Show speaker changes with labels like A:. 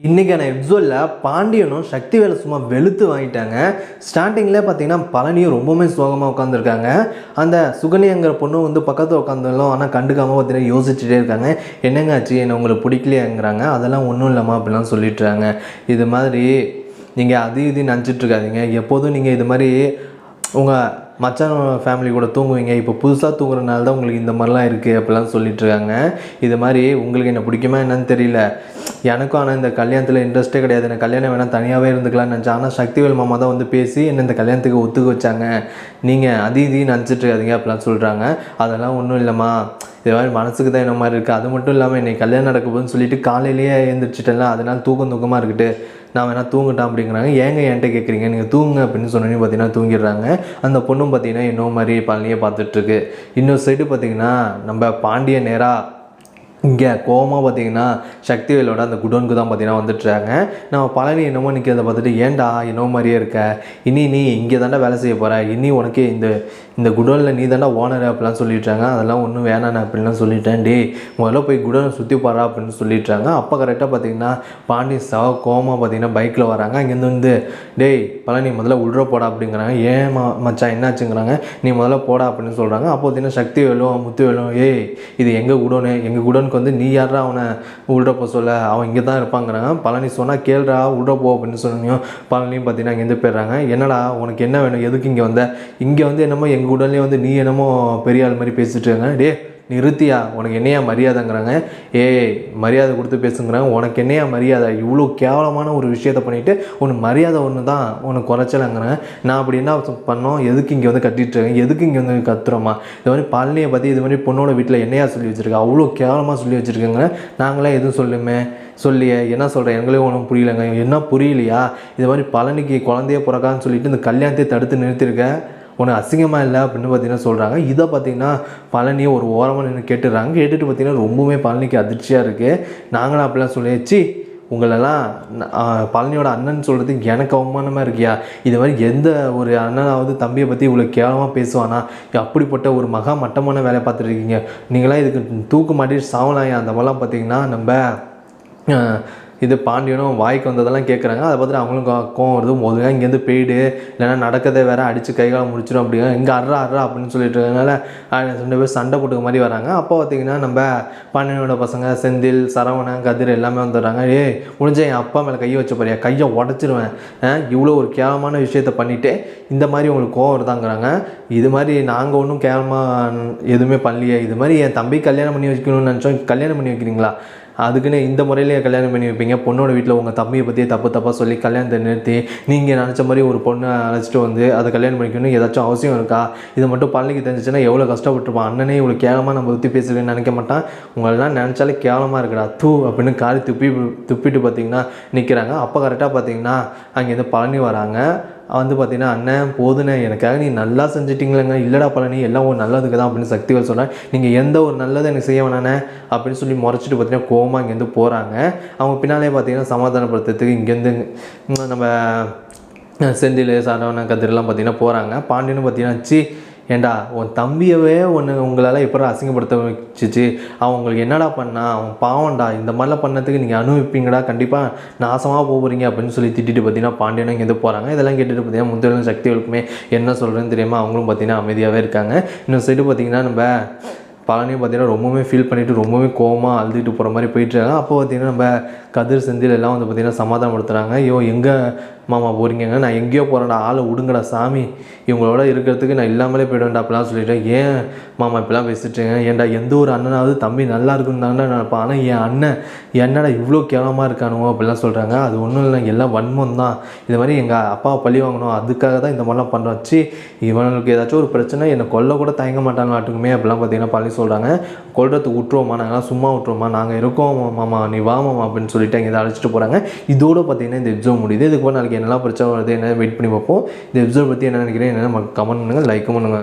A: இன்றைக்கான எபிசோடில் பாண்டியனும் சக்தி வேலை சும்மா வெளுத்து வாங்கிட்டாங்க. ஸ்டார்டிங்கில் பார்த்தீங்கன்னா பழனியும் ரொம்பவுமே சோகமாக உட்காந்துருக்காங்க அந்த சுகன்யாங்கிற பொண்ணு வந்து பக்கத்தில் உட்காந்துருந்தோம் ஆனால் கண்டுக்காமல் பார்த்தீங்கன்னா யோசிச்சுட்டே இருக்காங்க. என்னங்க ஆச்சு? என்ன உங்களுக்கு பிடிக்கலையாங்கிறாங்க. அதெல்லாம் ஒன்றும் இல்லைம்மா அப்படிலாம் சொல்லிட்டுறாங்க. இது மாதிரி நீங்கள் அது இது நினச்சிட்டு இருக்காதீங்க. எப்போதும் நீங்கள் இது மாதிரி உங்கள் மச்சான் ஃபேமிலி கூட தூங்குவீங்க. இப்போ புதுசாக தூங்குறதுனால தான் உங்களுக்கு இந்த மாதிரிலாம் இருக்குது அப்படிலாம் சொல்லிகிட்ருக்காங்க இது மாதிரி உங்களுக்கு என்ன பிடிக்குமா என்னன்னு தெரியல. எனக்கும் ஆனால் இந்த கல்யாணத்தில் இன்ட்ரெஸ்ட்டே கிடையாது. எனக்கு கல்யாணம் வேணால் தனியாகவே இருந்துக்கலாம்னு நினச்சேன். ஆனால் சக்திவேல் மாமா தான் வந்து பேசி என்ன இந்த கல்யாணத்துக்கு ஒத்துக்க வச்சாங்க. நீங்கள் அது இதையும் நினச்சிட்டு இருக்காதீங்க அப்படிலாம் சொல்கிறாங்க அதெல்லாம் ஒன்றும் இல்லைம்மா. இது மாதிரி மனசுக்கு தான் என்ன மாதிரி இருக்குது அது மட்டும் இல்லாமல் என்னை கல்யாணம் நடக்க போதுன்னு சொல்லிட்டு காலையிலேயே எழுந்திரிச்சிட்டேன்ல. அதனால் தூக்கம் தூக்கமாக இருக்குது நான் வேணால் தூங்கட்டா அப்படிங்கிறாங்க. ஏங்க என்கிட்ட கேட்குறீங்க நீங்கள் தூங்க அப்படின்னு சொன்னோன்னே பார்த்தீங்கன்னா தூங்கிடுறாங்க. அந்த பொண்ணும் பார்த்தீங்கன்னா இன்னும் மாதிரி பழனியை பார்த்துட்ருக்கு இன்னொரு சைடு பார்த்தீங்கன்னா நம்ம பாண்டிய நேராக இங்கே கோவமாக பார்த்தீங்கன்னா சக்திவேலோட அந்த குடோனுக்கு தான் பார்த்தீங்கன்னா வந்துட்டுறாங்க. நம்ம பழனி என்னமோ நிற்கிறத பார்த்துட்டு ஏன்டா என்னமோ மாதிரியே இருக்க? இனி நீ இங்கே தாண்டா வேலை செய்ய போகிற இனி உனக்கு இந்த இந்த குடோனில் நீ தாண்டா ஓனர் அப்படிலாம் சொல்லிட்டாங்க அதெல்லாம் ஒன்றும் வேணாண்ணே அப்படின்லாம் சொல்லிட்டேன். டே முதல்ல போய் குடோனை சுற்றி போகிறா அப்படின்னு சொல்லிட்டாங்க அப்போ கரெக்டாக பார்த்தீங்கன்னா பாண்டி சாவ கோமா பார்த்தீங்கன்னா பைக்கில் வராங்க. அங்கேருந்து வந்து டேய் பழனி முதல்ல உள்ள போடா அப்படிங்கிறாங்க. ஏன் மச்சான் என்னாச்சுங்கிறாங்க? நீ முதல்ல போடா அப்படின்னு சொல்கிறாங்க அப்போ பார்த்தீங்கன்னா சக்தி வேலும் முத்து வேலும் ஏய் இது எங்கள் குடோனு? எங்கள் குடோனுக்கு வந்து நீ யாரா அவனை உள்ற போக சொல்ல? அவன் இங்கே தான் இருப்பாங்கிறாங்க. பழனி சொன்னால் கேள்றா உள்ள போ அப்படின்னு சொன்னியும் பழனியும் பார்த்தீங்கன்னா இங்கேருந்து போயிடுறாங்க. என்னடா உனக்கு என்ன வேணும்? எதுக்கு இங்கே வந்த? இங்கே வந்து என்னமோ எங்கள் உடனே வந்து நீ என்னமோ பெரிய ஆள் மாதிரி பேசிட்டு இருக்காங்க. டே நிறுத்தியா? உனக்கு என்னையா மரியாதைங்கிறாங்க. ஏய் மரியாதை கொடுத்து பேசுங்கிறாங்க. உனக்கு என்னையா மரியாதை? இவ்வளோ கேவலமான ஒரு விஷயத்த பண்ணிவிட்டு உனக்கு மரியாதை ஒன்று தான் உனக்கு குறைச்சலங்கிறாங்க. நான் அப்படி என்ன பண்ணோம்? எதுக்கு இங்கே வந்து கட்டிகிட்டு இருக்கேன்? எதுக்கு இங்கே வந்து கத்துறோமா? இது மாதிரி பழனியை பற்றி இது மாதிரி பொண்ணோட வீட்டில் என்னையா சொல்லி வச்சுருக்கா? அவ்வளோ கேவலமாக சொல்லி வச்சுருக்கேங்க நாங்களே எதுவும் சொல்லுமே சொல்லியே என்ன சொல்கிறேன் எங்களே ஒன்றும் புரியலைங்க. என்ன புரியலையா? இது மாதிரி பழனிக்கு குழந்தைய பிறக்கான்னு சொல்லிட்டு இந்த கல்யாணத்தை தடுத்து நிறுத்திருக்கேன் ஒன்று அசிங்கமாக இல்லை அப்படின்னு பார்த்தீங்கன்னா சொல்கிறாங்க இதை பார்த்தீங்கன்னா பழனியை ஒரு ஓரமாக நின்று கேட்டுடுறாங்க. கேட்டுட்டு பார்த்தீங்கன்னா ரொம்பவுமே பழனிக்கு அதிர்ச்சியாக இருக்குது நாங்களும் அப்படிலாம் சொல்லியாச்சு உங்களெல்லாம் பழனியோட அண்ணன் சொல்கிறது எனக்கு அவமானமாக இருக்கியா? இது மாதிரி எந்த ஒரு அண்ணனாவது தம்பியை பற்றி இவ்வளோ கேவலமாக பேசுவானா? அப்படிப்பட்ட ஒரு மகா மட்டமான வேலை பார்த்துட்ருக்கீங்க நீங்களாம் இதுக்கு தூக்கு மாட்டி சாவலாயா? அந்த மாதிரிலாம் பார்த்தீங்கன்னா நம்ம இது பாண்டியனும் வாய்க்கு வந்ததெல்லாம் கேட்குறாங்க அதை பார்த்துட்டு அவங்களும் கோவம் வருது. முதல்ல இங்கேருந்து போயிடு. இல்லைன்னா நடக்கதே வேற அடித்து கைகால முடிச்சிடும் அப்படிங்க இங்கே அர்றா அர்றா அப்படின்னு சொல்லிட்டு இருக்கனால ரெண்டு பேர் சண்டை போட்டுக்க மாதிரி வராங்க. அப்போ பார்த்தீங்கன்னா நம்ம பாண்டியனோட பசங்க செந்தில் சரவணன் கதிர் எல்லாமே வந்துடுறாங்க. ஏய் முடிஞ்ச என் அப்பா மேலே கையை வச்ச போறியா கையை உடச்சிருவேன். இவ்வளோ ஒரு கேவலமான விஷயத்த பண்ணிவிட்டு இந்த மாதிரி உங்களுக்கு கோவம் வருதாங்கிறாங்க. இது மாதிரி நாங்கள் ஒன்றும் கேவலமாக எதுவுமே பண்ணலையே. இது மாதிரி என் தம்பி கல்யாணம் பண்ணி வைக்கணும்னு நினச்சோம். கல்யாணம் பண்ணி வைக்கிறீங்களா? அதுக்குன்னு இந்த முறையிலே கல்யாணம் பண்ணி வைப்பீங்க. பொண்ணோட வீட்டில் உங்கள் தம்பியை பற்றியே தப்பு தப்பாக சொல்லி கல்யாணத்தை நிறுத்தி நீங்கள் நினச்ச மாதிரி ஒரு பொண்ணை அழைச்சிட்டு வந்து அதை கல்யாணம் பண்ணிக்கணும் ஏதாச்சும் அவசியம் இருக்கா? இது மட்டும் பழனிக்கு தெரிஞ்சிச்சுன்னா எவ்வளோ கஷ்டப்பட்டுருப்பான்? அண்ணனே இவ்வளோ கேவலமாக நம்ம பற்றி பேசுகிறேன்னு நினைக்க மாட்டான். உங்களெல்லாம் நினச்சாலே கேவலமாக இருக்கடா. தூ அப்படின்னு காரி துப்பி துப்பிட்டு பார்த்தீங்கன்னா நிற்கிறாங்க அப்போ கரெக்டாக பார்த்தீங்கன்னா அங்கேருந்து பழனி வராங்க. வந்து பார்த்தீங்கன்னா அண்ணன் போதுண்ணே எனக்காக நீ நல்லா செஞ்சிட்டீங்களேங்க. இல்லைடா பழனி எல்லாம் ஒரு நல்லதுக்கு தான் அப்படின்னு சக்திகள் சொன்னேன். நீங்கள் எந்த ஒரு நல்லதை எனக்கு செய்ய வேணானே அப்படின்னு சொல்லி முறைச்சிட்டு பார்த்தீங்கன்னா கோமா இங்கேருந்து போகிறாங்க அவங்க பின்னாலே பார்த்தீங்கன்னா சமாதானப்படுத்துறதுக்கு இங்கேருந்து நம்ம அஹ், செந்தில் சரவணன் கதிரெல்லாம் பார்த்தீங்கன்னா போகிறாங்க பாண்டியனும் பார்த்தீங்கன்னா சி ஏண்டா உன் தம்பியவே ஒன்று உங்களால் எப்படி அசிங்கப்படுத்த வச்சுச்சு? அவன் உங்களுக்கு என்னடா பண்ணா? அவன் பாவம்டா இந்த மாதிரிலாம் பண்ணதுக்கு நீங்கள் அனுபவிப்பீங்கடா கண்டிப்பாக நாசமாக போகிறீங்க அப்படின்னு சொல்லி திட்டிட்டு பார்த்தீங்கன்னா பாண்டியனும் இங்கேருந்து போகிறாங்க இதெல்லாம் கேட்டுட்டு பார்த்தீங்கன்னா முத்துவேலும் சக்திகளுக்குமே என்ன சொல்கிறேன்னு தெரியாமல் அவங்களும் பார்த்தீங்கன்னா அமைதியாகவே இருக்காங்க. இன்னொரு சைடு பார்த்தீங்கன்னா நம்ம பழனியும் பார்த்தீங்கன்னா ரொம்பவுமே ஃபீல் பண்ணிவிட்டு ரொம்பவே கோவமாக அழுதுட்டு போகிற மாதிரி போயிட்டுருக்காங்க அப்போ பார்த்தீங்கன்னா நம்ம கதிர் செந்தில் எல்லாம் வந்து பார்த்தீங்கன்னா சமாதானப்படுத்துகிறாங்க ஐயோ எங்கே மாமா போகிறீங்க நான் எங்கேயோ போகிறேன்டா ஆளை விடுங்கடா சாமி. இவங்களோட இருக்கிறதுக்கு நான் இல்லாமலே போயிடுவேன்டா அப்படிலாம் சொல்லிட்டேன் ஏன் மாமா இப்படிலாம் பேசிட்டுருங்க ஏன்டா எந்த ஒரு அண்ணனாவது தம்பி நல்லா இருக்குன்னு தானே நினைப்பான் ஆனால் என் அண்ணன் என்னடா இவ்வளோ கேவலமாக இருக்கானுவோ அப்படிலாம் சொல்கிறாங்க அது ஒன்றும் இல்லை எல்லாம் வன்மம் தான் இது மாதிரி எங்கள் அப்பாவை பழி வாங்கணும். அதுக்காக தான் இந்த மாதிரிலாம் பண்ணுறோம் வச்சு இவனுக்கு ஏதாச்சும் ஒரு பிரச்சனை. என்னை கொல்ல கூட தயங்க மாட்டாங்களாட்டுக்குமே அப்படிலாம் பார்த்தீங்கன்னா பழி சொல்கிறாங்க கொல்றதுக்கு விட்டுருவோமா? நாங்களாம் சும்மா விட்டுருவோமா? நாங்கள் இருக்கோம் மாமா. நீ வா மாமா அப்படின்னு சொல்லிட்டு அங்கே இதை அழைச்சிட்டு போகிறாங்க இதோட பார்த்தீங்கன்னா இந்த எபிசோட் முடியுது. இதுக்கு நாளைக்கு என்னெல்லாம் பிரச்சனை வருது என்ன வெயிட் பண்ணி பார்ப்போம். இந்த எபிசோட் பற்றி என்ன நினைக்கிறேன் என்ன கமெண்ட் பண்ணுங்கள் லைக் பண்ணுங்கள்